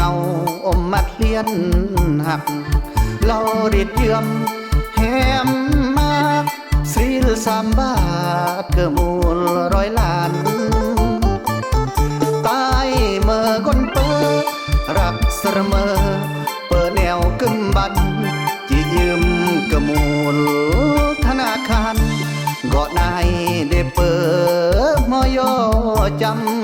เงาอมมัดเลียนหักเราริดเยื่อมแหมมากสรีลสามบาทเกือมูลร้อยล้านตายเมื่อคนเปิดรักเสมอเปิดแนวกึมบันจียืมกระมูลธนาคารก็นายได้เปิดมอยอจำ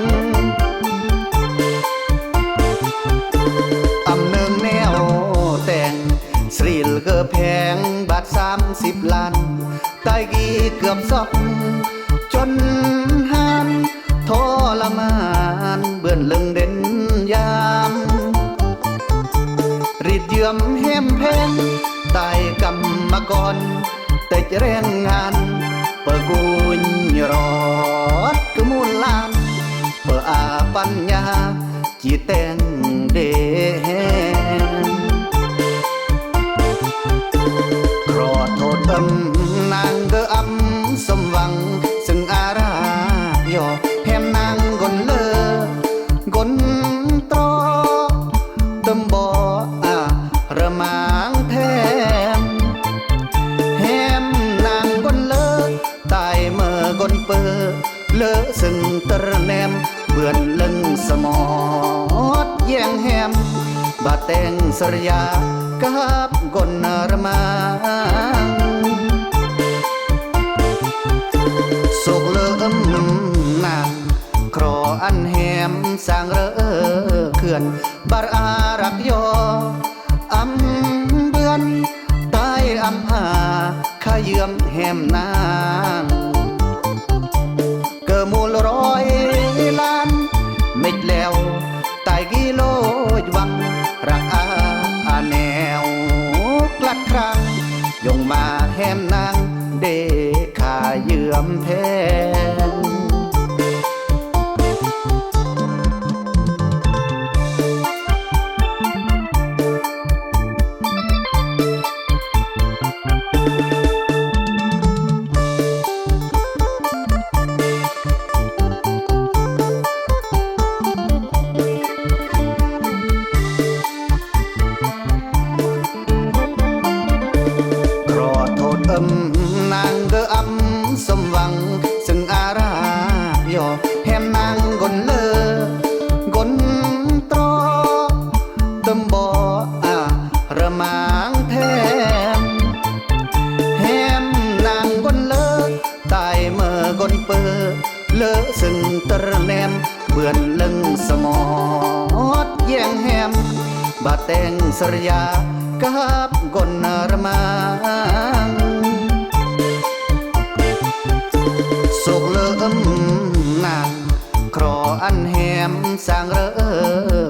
กี่เกือบสองจนหานทรมานเบื่อนลึงเด่นยามรีดเยื่อมแหมแพงตายกรรมกรแต่จะแรงงานเปิดกุญรอดกมูลลานเปิดอาปัญญาจีแตงเดงครอโทษเอิม นางเกออำสมหวัง ซึ่งอารายอแหมนางกนเลอกนตรอตมบ่อาระมางแทมแฮมนางกนเลอตายเมื่อกนเปอเลอซึ่งตระแนมเบื่อนลึงสมอดแยงแฮมบาดแตงสรยากับกนรมาง ออันแหมสร้างเรอเขื่อนบารอารักยออำเบือนตายอำหาข้ายืมแหมนาง มางแทมแฮมนางกนเลิกตายเมื่อกนเปิดเลอะซึ่งตรแนมเบื่อนลึงสมอดแย่งแฮมบาแตงสรยากับกนนารมางสุกเลิมนางครออันแหมสร้างเรอ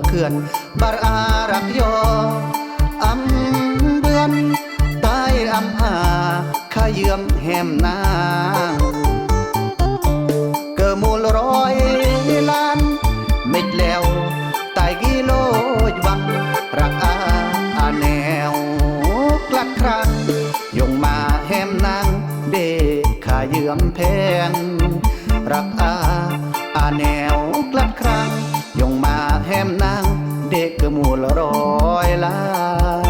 เขื่อนบารอารักยอ เยือมแหมนางเกิมูลร้อยล้านเม็ดแล้วตายกิโลยวังรักอาอาแนวกลัดครั้งยงมาแหมนางเดขาเยือมแพง รักอาอาแนวกลัดครั้งยงมาแหมนางเด็กเกิมูลร้อยล้าน